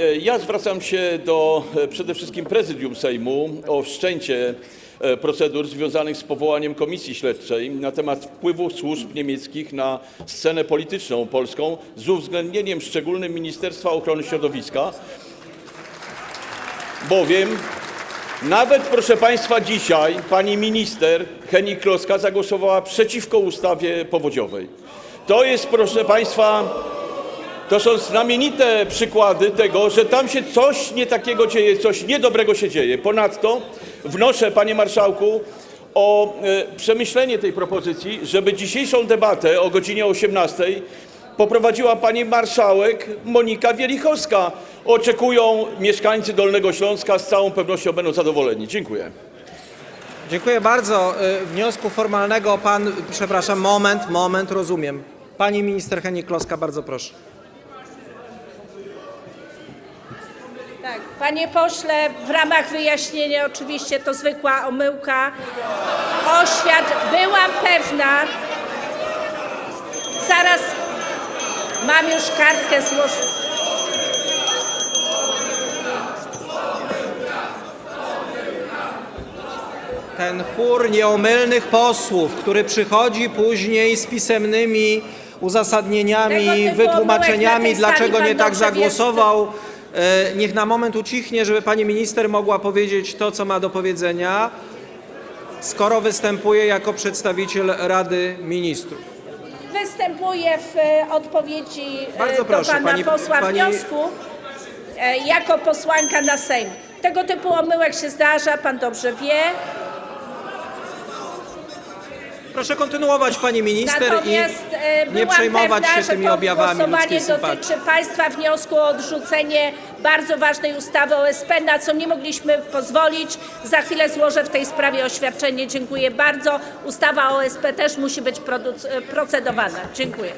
E, Ja zwracam się do e, przede wszystkim prezydium Sejmu o wszczęcie e, procedur związanych z powołaniem komisji śledczej na temat wpływu służb niemieckich na scenę polityczną polską z uwzględnieniem szczególnym Ministerstwa Ochrony Środowiska, bowiem nawet, proszę Państwa, dzisiaj pani minister Heni Kloska zagłosowała przeciwko ustawie powodziowej. To jest, proszę Państwa, to są znamienite przykłady tego, że tam się coś nie takiego dzieje, coś niedobrego się dzieje. Ponadto wnoszę, panie marszałku, o e, przemyślenie tej propozycji, żeby dzisiejszą debatę o godzinie 18 poprowadziła pani marszałek Monika Wielichowska. Oczekują mieszkańcy Dolnego Śląska, z całą pewnością będą zadowoleni. Dziękuję. Dziękuję bardzo. Y, Wniosku formalnego pan, przepraszam, moment, moment, rozumiem. Pani minister Henik-Kloska, bardzo proszę. Tak, panie pośle, w ramach wyjaśnienia oczywiście to zwykła omyłka. Oświat, byłam pewna. Zaraz mam już kartkę złożoną. Ten chór nieomylnych posłów, który przychodzi później z pisemnymi uzasadnieniami, wytłumaczeniami, dlaczego nie tak zagłosował, niech na moment ucichnie, żeby pani minister mogła powiedzieć to, co ma do powiedzenia, skoro występuje jako przedstawiciel Rady Ministrów. Występuję w e, odpowiedzi e, Bardzo do proszę, pana pani- posła pani- wniosku e, jako posłanka na Sejm. Tego typu omyłek się zdarza, pan dobrze wie. Proszę kontynuować, pani minister, Natomiast e, nie przejmować pewna, się że tymi to objawami głosowanie ludzkiej sympatii. dotyczy Państwa wniosku o odrzucenie bardzo ważnej ustawy o SP, na co nie mogliśmy pozwolić. Za chwilę złożę w tej sprawie oświadczenie. Dziękuję bardzo. Ustawa o SP też musi być produc- procedowana. Dziękuję.